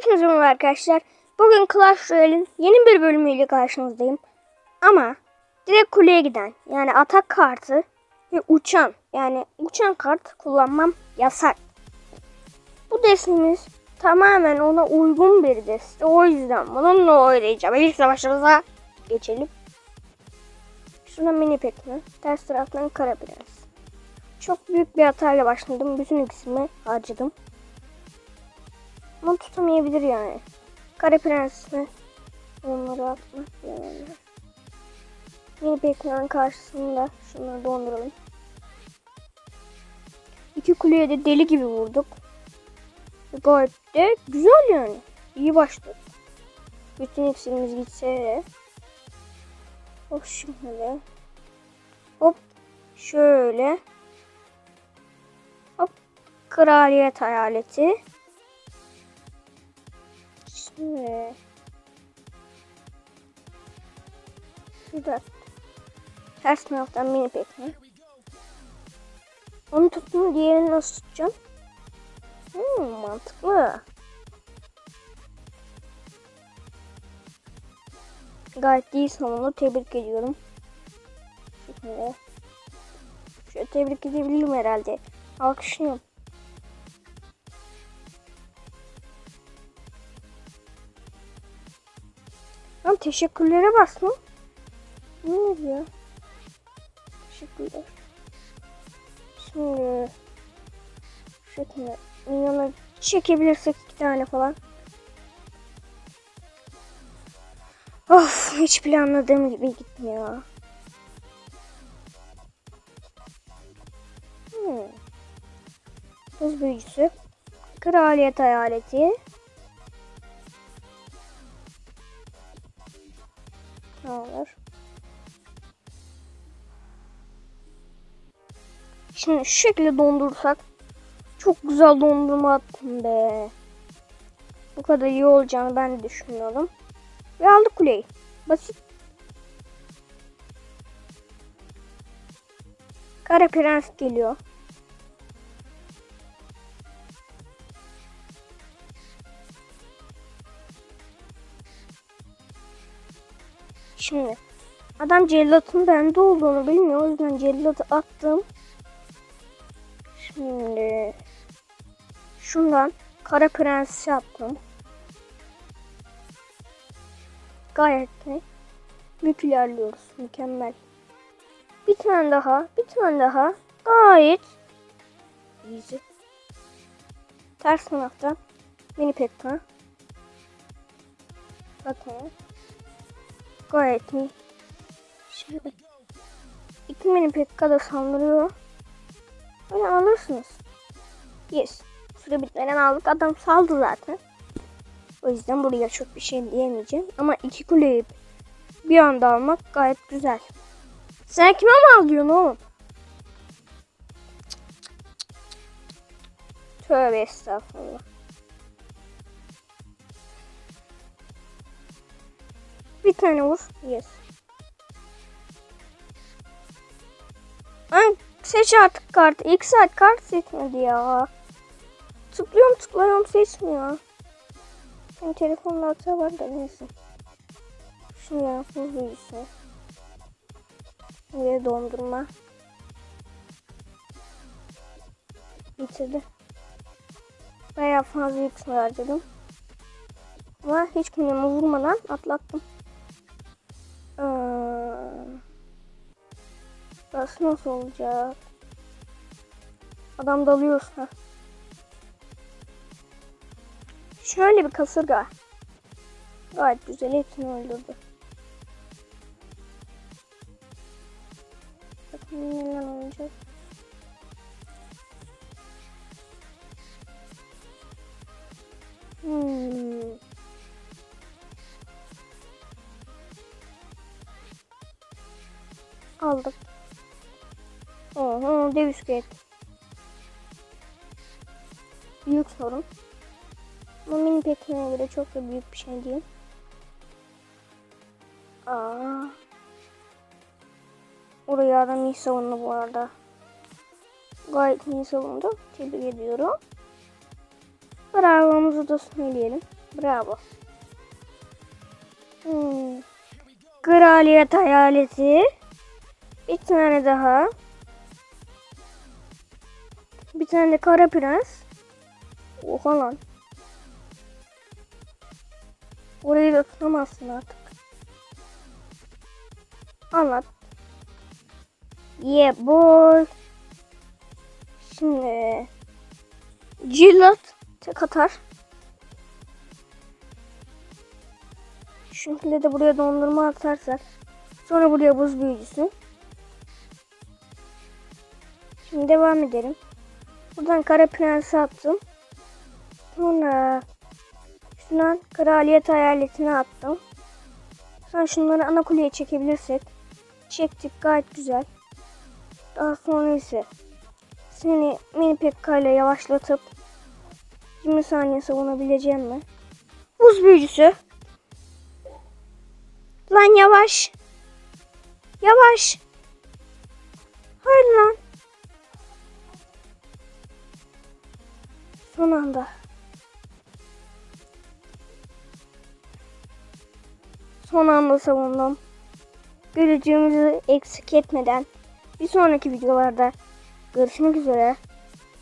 Hepinize merhaba arkadaşlar. Bugün Clash Royale'in yeni bir bölümüyle karşınızdayım. Ama direkt kuleye giden yani atak kartı ve uçan yani uçan kart kullanmam yasak. Bu destemiz tamamen ona uygun bir deste. O yüzden bununla oynayacağım. İlk savaşımıza geçelim. Şuradan mini pekme. Ters taraftan kara prens. Çok büyük bir hatayla başladım. Bütün ikisini harcadım. Ama tutamayabilir yani. Kare prensle onları atmak yani. Mini pekmenin karşısında şunları donduralım. İki kuleye de deli gibi vurduk. Gayet de güzel yani. İyi başladık. Bütün iksirimiz gitse de. Hop şimdi. Hop. Şöyle. Hop. Kraliyet hayaleti. Şimdi. Şurada. Ters taraftan mini pekme. Onu tuttum diğerini nasıl tutacağım? Hmm, mantıklı. Gayet iyi savundu. Tebrik ediyorum. Şimdi. Şöyle tebrik edebilirim herhalde. Alkışlıyorum. Lan teşekkürlere bastım. Ne oluyor? Teşekkürler. Şimdi şöyle milyonu çekebilirsek iki tane falan. Of hiç planladığım gibi gitmiyor. Hmm. Buz büyücüsü. Kraliyet hayaleti. Ne olur? Şimdi şu şekilde dondursak çok güzel dondurma attım be. Bu kadar iyi olacağını ben de düşünüyordum. Ve aldık kuleyi. Basit. Kara prens geliyor. Şimdi adam cellatın bende olduğunu bilmiyor. O yüzden cellatı attım. Şimdi şundan kara prens yaptım. Gayet de büyük. Mükemmel. Bir tane daha. Bir tane daha. Gayet easy. Ters taraftan mini pekka. Bakın. Gayet iyi. Şöyle. İki mini pekka da saldırıyor. Öyle alırsınız. Yes. Süre bitmeden aldık. Adam saldı zaten. O yüzden buraya çok bir şey diyemeyeceğim. Ama iki kuleyi bir anda almak gayet güzel. Sen kime mi alıyorsun oğlum? Tövbe estağfurullah. Bir tane vur. Yes. Ay, seç artık kartı. İlk saat kart seçmedi ya. Tıklıyorum tıklıyorum seçmiyor. Benim telefonda hata var da neyse. Şunu yapayım büyüsün. Ve dondurma. Bitirdi. Bayağı fazla yüksek harcadım. Ama hiç kunyamı vurmadan atlattım. Burası nasıl olacak? Adam dalıyorsa. Şöyle bir kasırga. Gayet güzel hepsini öldürdü. Bakın neler olacak. Hmm. Aldık. Oho dev iskelet. Büyük sorun. Ama mini pekmeye göre çok da büyük bir şey değil. Aa. Orayı adam iyi savundu bu arada. Gayet iyi savundu. Tebrik ediyorum. Bravo'muzu da söyleyelim. Bravo. Hmm. Kraliyet hayaleti. Bir tane daha. Bir tane de kara prens. Oha lan. Orayı da tutamazsın artık. Anlat. Yeah boy. Şimdi Cillat tek atar. Şimdi de buraya dondurma atarsak. Sonra buraya buz büyücüsü. Şimdi devam edelim. Buradan kara prensi attım. Sonra şundan kraliyet hayaletini attım. Sonra şunları ana kuleye çekebilirsek. Çektik gayet güzel. Daha sonra ise seni mini pekka ile yavaşlatıp 20 saniye savunabileceğim mi? Buz büyücüsü. Lan yavaş. Yavaş. Hayır lan. Son anda. Son anda savundum. Görücüğümüzü eksik etmeden bir sonraki videolarda görüşmek üzere.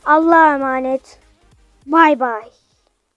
Allah'a emanet. Bay bay.